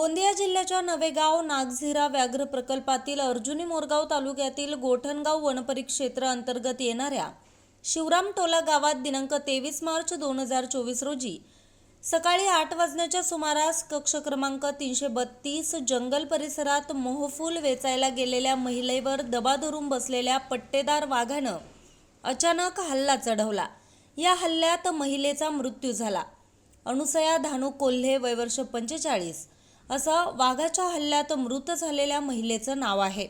गोंदिया जिल्ह्याच्या नवेगाव नागझिरा व्याघ्र प्रकल्पातील अर्जुनी मोरगाव तालुक्यातील गोठणगाव वनपरिक्षेत्र अंतर्गत येणाऱ्या शिवरामटोला गावात दिनांक तेवीस मार्च दोन हजार चोवीस रोजी सकाळी आठ वाजण्याच्या सुमारास कक्ष क्रमांक तीनशे बत्तीस जंगल परिसरात मोहफूल वेचायला गेलेल्या महिलेवर दबा धरून बसलेल्या पट्टेदार वाघानं अचानक हल्ला चढवला. या हल्ल्यात महिलेचा मृत्यू झाला. अनुसया धानू कोल्हे वयवर्ष पंचेचाळीस असं वाघाच्या हल्ल्यात मृत झालेल्या महिलेचं नाव आहे.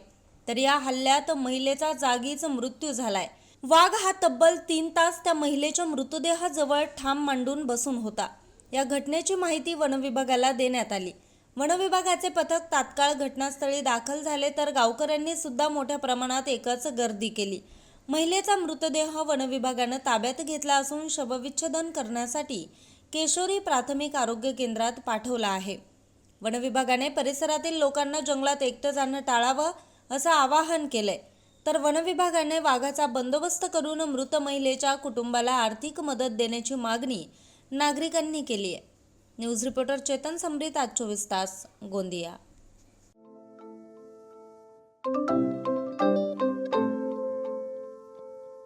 तर या हल्ल्यात महिलेचा जागीच मृत्यू झालाय. वाघ हा तब्बल तीन तास त्या महिलेच्या मृतदेहाजवळ ठाम मांडून बसून होता. या घटनेची माहिती वनविभागाला देण्यात आली. वनविभागाचे पथक तात्काळ घटनास्थळी दाखल झाले तर गावकऱ्यांनी सुद्धा मोठ्या प्रमाणात एकच गर्दी केली. महिलेचा मृतदेह वनविभागानं ताब्यात घेतला असून शवविच्छेदन करण्यासाठी केशोरी प्राथमिक आरोग्य केंद्रात पाठवला आहे. वनविभागाने परिसरातील लोकांना जंगलात एकटं जाणं टाळावं असं आवाहन केलंय. तर वनविभागाने वाघाचा बंदोबस्त करून मृत महिलेच्या कुटुंबाला आर्थिक मदत देण्याची मागणी नागरिकांनी केली आहे. न्यूज रिपोर्टर चेतन समृत आज चोवीस तास गोंदिया.